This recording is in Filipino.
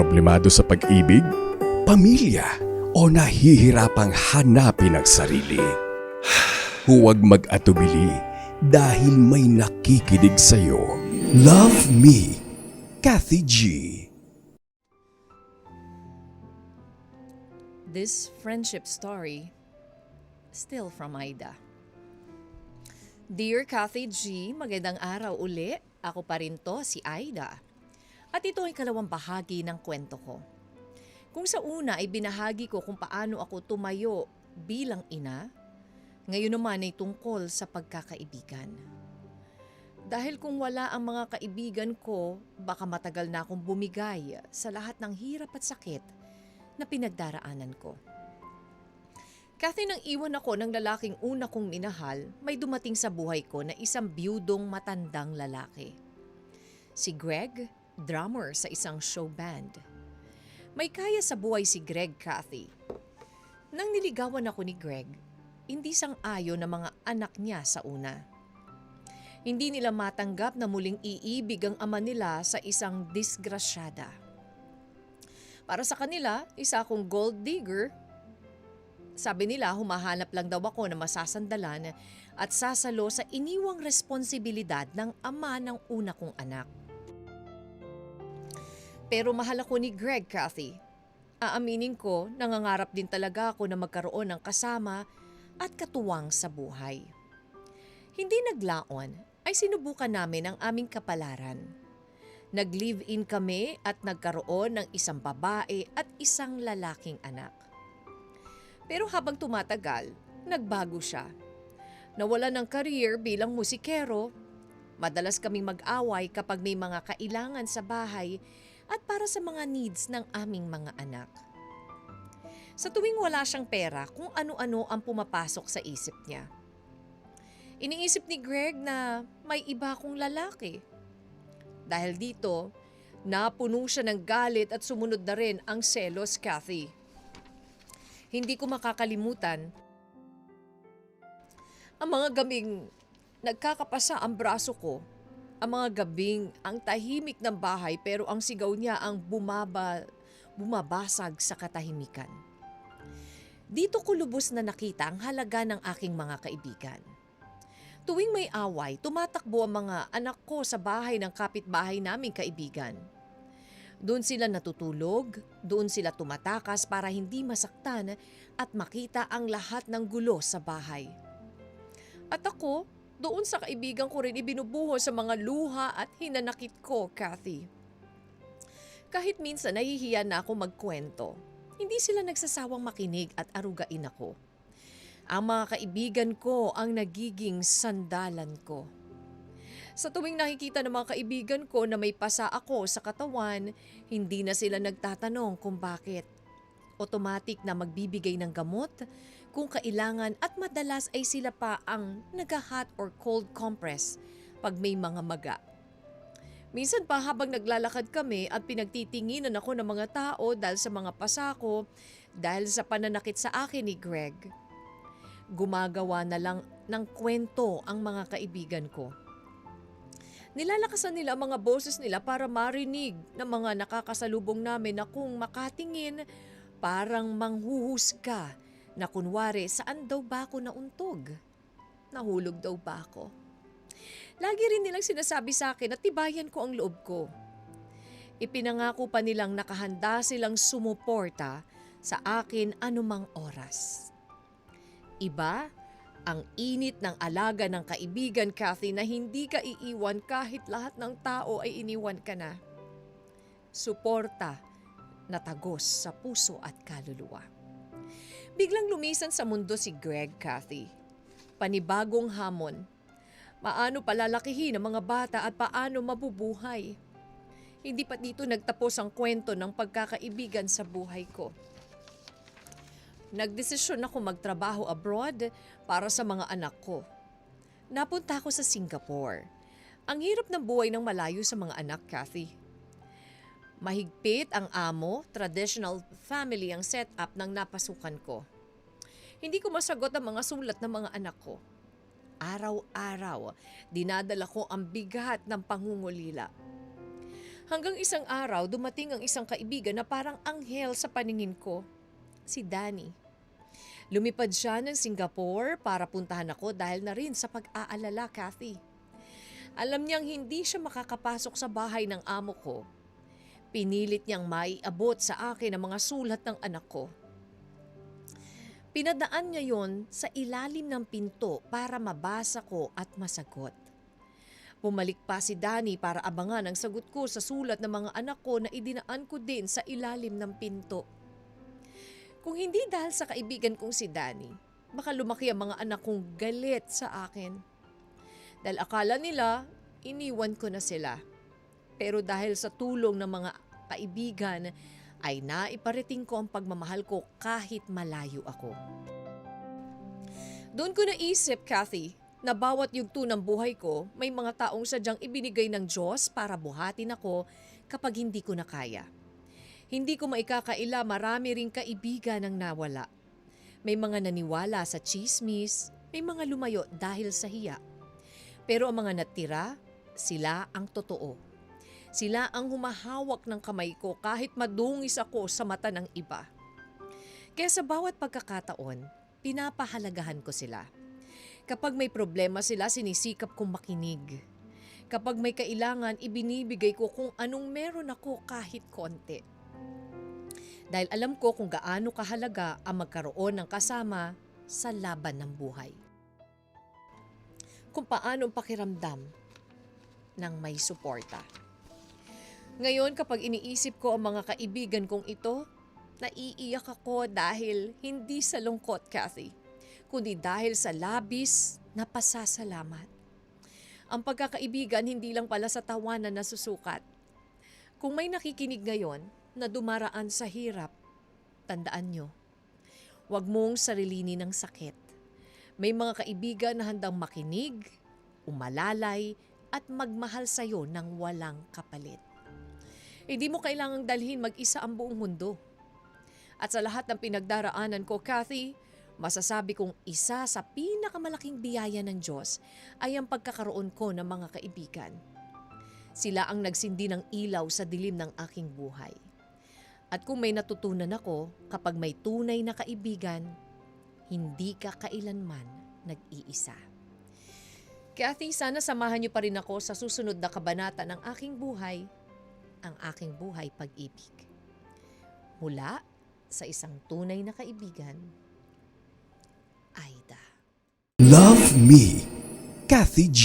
problemado sa pag-ibig, pamilya o nahihirapang hanapin ang sarili. Huwag mag-atubili dahil may nakikinig sa'yo. Love me, Kathy G. This friendship story, still from Ida. Dear Kathy G, magandang araw uli. Ako pa rin to, si Aida. At ito ay kalawang bahagi ng kwento ko. Kung sa una ay binahagi ko kung paano ako tumayo bilang ina, ngayon naman ay tungkol sa pagkakaibigan. Dahil kung wala ang mga kaibigan ko, baka matagal na akong bumigay sa lahat ng hirap at sakit na pinagdaraanan ko. Kasi nang iwan ako ng lalaking una kong minahal, may dumating sa buhay ko na isang biyudong matandang lalaki. Si Greg, drummer sa isang show band. May kaya sa buhay si Greg Cathy. Nang niligawan ako ni Greg, hindi sang-ayo ng mga anak niya sa una. Hindi nila matanggap na muling iibig ang ama nila sa isang disgrasyada. Para sa kanila, isa akong gold digger sabi nila humahanap lang daw ako na masasandalan at sasalo sa iniwang responsibilidad ng ama ng una kong anak. Pero mahal ako ni Greg, Kathy. Aaminin ko, nangangarap din talaga ako na magkaroon ng kasama at katuwang sa buhay. Hindi naglaon ay sinubukan namin ang aming kapalaran. Nag-live-in kami at nagkaroon ng isang babae at isang lalaking anak. Pero habang tumatagal, nagbago siya. Nawala ng career bilang musikero. Madalas kaming mag-away kapag may mga kailangan sa bahay at para sa mga needs ng aming mga anak. Sa tuwing wala siyang pera, kung ano-ano ang pumapasok sa isip niya. Iniisip ni Greg na may iba akong lalaki. Dahil dito, napuno siya ng galit at sumunod na rin ang selos Kathy. Hindi ko makakalimutan ang mga gabing nagkakapasa ang braso ko. Ang mga gabing ang tahimik ng bahay pero ang sigaw niya ang bumaba, bumabasag sa katahimikan. Dito ko lubos na nakita ang halaga ng aking mga kaibigan. Tuwing may away, tumatakbo ang mga anak ko sa bahay ng kapitbahay naming kaibigan. Doon sila natutulog, doon sila tumatakas para hindi masaktan at makita ang lahat ng gulo sa bahay. At ako, doon sa kaibigan ko rin ibinubuho sa mga luha at hinanakit ko, Kathy. Kahit minsan nahihiya na ako magkwento, hindi sila nagsasawang makinig at arugain ako. Ang mga kaibigan ko ang nagiging sandalan ko. Sa tuwing nakikita ng mga kaibigan ko na may pasa ako sa katawan, hindi na sila nagtatanong kung bakit. Automatic na magbibigay ng gamot kung kailangan at madalas ay sila pa ang nag-hot or cold compress pag may mga maga. Minsan pa habang naglalakad kami at pinagtitinginan ako ng mga tao dahil sa mga pasa ko, dahil sa pananakit sa akin ni Greg, gumagawa na lang ng kwento ang mga kaibigan ko. Nilalakasan nila ang mga boses nila para marinig ng mga nakakasalubong namin na kung makatingin, parang manghuhusga na kunwari saan daw ba ako nauntog? Nahulog daw ba ako? Lagi rin nilang sinasabi sa akin at tibayan ko ang loob ko. Ipinangako pa nilang nakahanda silang sumuporta sa akin anumang oras. Iba ang init ng alaga ng kaibigan Kathy na hindi ka iiwan kahit lahat ng tao ay iniwan ka na. Suporta na tagos sa puso at kaluluwa. Biglang lumisan sa mundo si Greg Kathy. Panibagong hamon. Maano palalakihin ang mga bata at paano mabubuhay. Hindi pa dito nagtapos ang kwento ng pagkakaibigan sa buhay ko. Nagdesisyon ako magtrabaho abroad para sa mga anak ko. Napunta ako sa Singapore. Ang hirap ng buhay ng malayo sa mga anak, Kathy. Mahigpit ang amo, traditional family ang setup ng napasukan ko. Hindi ko masagot ang mga sulat ng mga anak ko. Araw-araw, dinadala ko ang bigat ng pangungulila. Hanggang isang araw, dumating ang isang kaibigan na parang anghel sa paningin ko. Si Danny. Lumipad siya ng Singapore para puntahan ako dahil na rin sa pag-aalala, Kathy. Alam niyang hindi siya makakapasok sa bahay ng amo ko. Pinilit niyang maiabot sa akin ang mga sulat ng anak ko. Pinadaan niya yon sa ilalim ng pinto para mabasa ko at masagot. Bumalik pa si Danny para abangan ang sagot ko sa sulat ng mga anak ko na idinaan ko din sa ilalim ng pinto. Kung hindi dahil sa kaibigan kong si Danny, baka lumaki ang mga anak kong galit sa akin. Dahil akala nila, iniwan ko na sila. Pero dahil sa tulong ng mga kaibigan, ay naiparating ko ang pagmamahal ko kahit malayo ako. Doon ko naisip, Kathy, na bawat yugto ng buhay ko, may mga taong sadyang ibinigay ng Diyos para buhatin ako kapag hindi ko na kaya. Hindi ko maikakaila marami ring kaibigan ang nawala. May mga naniwala sa chismis, may mga lumayo dahil sa hiya. Pero ang mga natira, sila ang totoo. Sila ang humahawak ng kamay ko kahit madungis ako sa mata ng iba. Kaya sa bawat pagkakataon, pinapahalagahan ko sila. Kapag may problema sila, sinisikap kong makinig. Kapag may kailangan, ibinibigay ko kung anong meron ako kahit konti. Dahil alam ko kung gaano kahalaga ang magkaroon ng kasama sa laban ng buhay. Kung paano ang pakiramdam ng may suporta. Ngayon kapag iniisip ko ang mga kaibigan kong ito, naiiyak ako dahil hindi sa lungkot, Kathy, kundi dahil sa labis na pasasalamat. Ang pagkakaibigan hindi lang pala sa tawanan na susukat. Kung may nakikinig ngayon na dumaraan sa hirap, tandaan nyo, huwag mong sarilini ng sakit. May mga kaibigan na handang makinig, umalalay, at magmahal sa'yo ng walang kapalit. Hindi mo kailangang dalhin mag-isa ang buong mundo. At sa lahat ng pinagdaraanan ko, Kathy, masasabi kong isa sa pinakamalaking biyaya ng Diyos ay ang pagkakaroon ko ng mga kaibigan. Sila ang nagsindi ng ilaw sa dilim ng aking buhay. At kung may natutunan ako, kapag may tunay na kaibigan, hindi ka kailanman nag-iisa. Kathy, sana samahan niyo pa rin ako sa susunod na kabanata ng aking buhay, ang aking buhay pag-ibig. Mula sa isang tunay na kaibigan, Aida. Love Me, Kathy G.